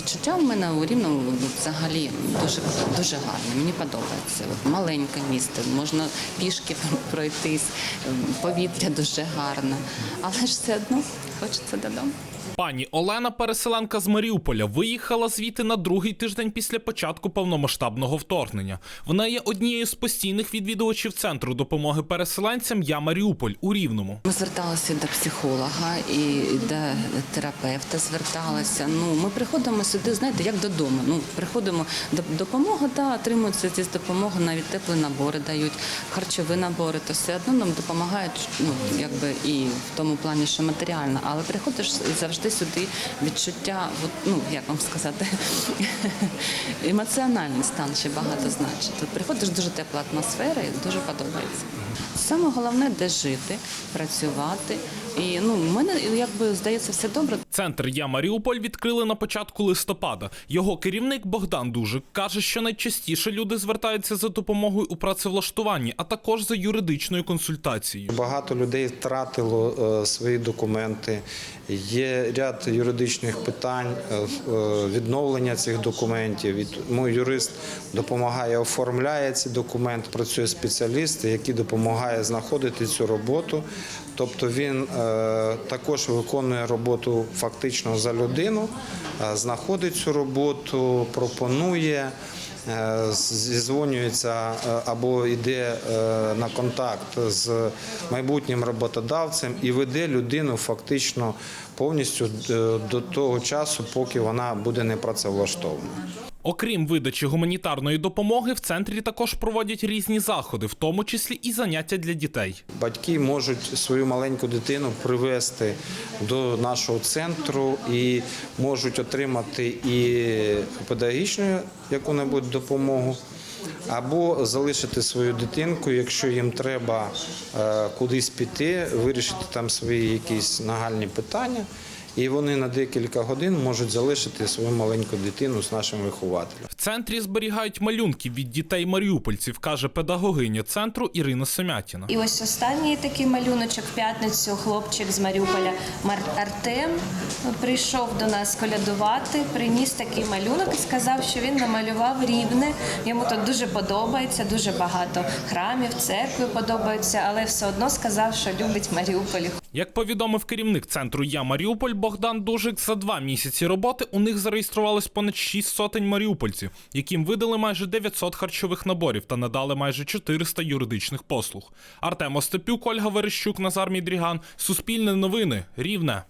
відчуття у мене у Рівному взагалі дуже дуже гарне. Мені подобається. От маленьке місто, можна пішки пройтись, повітря дуже гарне, але ж все одно хочеться додому. Пані Олена, переселенка з Маріуполя, виїхала звідти на другий тиждень після початку повномасштабного вторгнення. Вона є однією з постійних відвідувачів центру допомоги переселенцям Я Маріуполь у Рівному. Ми зверталися до психолога і до терапевта зверталися. Ну, ми приходимо сюди, знаєте, як додому. Ну, приходимо до допомоги, да, отримується зі допомоги, навіть теплі набори дають, харчові набори, то все одно нам допомагають, ну, якби і в тому плані, що матеріально. Але приходиш завжди сюди відчуття, от, ну, як вам сказати, емоціональний стан ще багато значить. Приходиш дуже тепла атмосфера і дуже подобається. Саме головне, де жити, працювати. І ну, в мене якби здається все добре. Центр Я Маріуполь відкрили на початку листопада. Його керівник Богдан Дужик каже, що найчастіше люди звертаються за допомогою у працевлаштуванні, а також за юридичною консультацією. Багато людей втратило е, свої документи. Є ряд юридичних питань, е, е, відновлення цих документів. І тому юрист допомагає, оформляє ці документи. Працює спеціаліст, який допомагає знаходити цю роботу. Тобто він також виконує роботу фактично за людину, е, знаходить цю роботу, пропонує. Е, Зізвонюється е, або йде е, на контакт з майбутнім роботодавцем і веде людину фактично повністю до того часу, поки вона буде непрацевлаштована. Окрім видачі гуманітарної допомоги, в центрі також проводять різні заходи, в тому числі і заняття для дітей. Батьки можуть свою маленьку дитину привезти до нашого центру і можуть отримати і педагогічну яку-небудь допомогу, або залишити свою дитинку, якщо їм треба е, кудись піти, вирішити там свої якісь нагальні питання. І вони на декілька годин можуть залишити свою маленьку дитину з нашим вихователем. В центрі зберігають малюнки від дітей маріупольців, каже педагогиня центру Ірина Семятіна. І ось останній такий малюночок в п'ятницю. Хлопчик з Маріуполя Мар- Артем прийшов до нас колядувати, приніс такий малюнок і сказав, що він намалював рівне. Йому тут дуже подобається, дуже багато храмів, церкви подобаються, але все одно сказав, що любить Маріуполь. Як повідомив керівник центру Я Маріуполь Богдан Дужик, за два місяці роботи у них зареєструвалось понад 6 сотень маріупольців, яким видали майже 900 харчових наборів та надали майже 400 юридичних послуг. Артем Остапюк, Ольга Верещук, Назар Мідріган, Суспільне новини, Рівне.